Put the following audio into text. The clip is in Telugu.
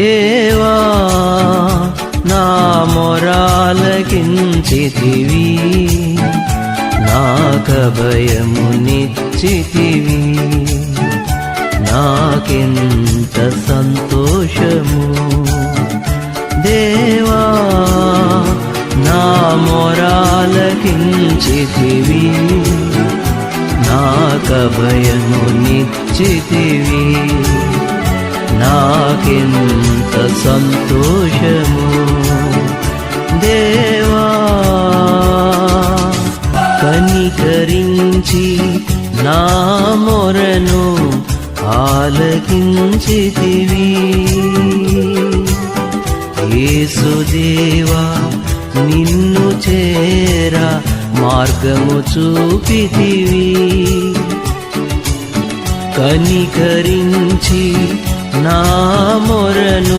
ఏవా నా మొరాలకించితివి నాకభయము నిచ్చితివి నాకెంత సంతోషము. దేవా నా మొరాలకించితివి నాకభయము నిచ్చితివి నాకెంత సంతోషము. దేవా కనికరించి నా మొరను ఆలకించితివి. యేసుదేవా నిన్ను చేరా మార్గము చూపితివి. కనికరించి నా మొరను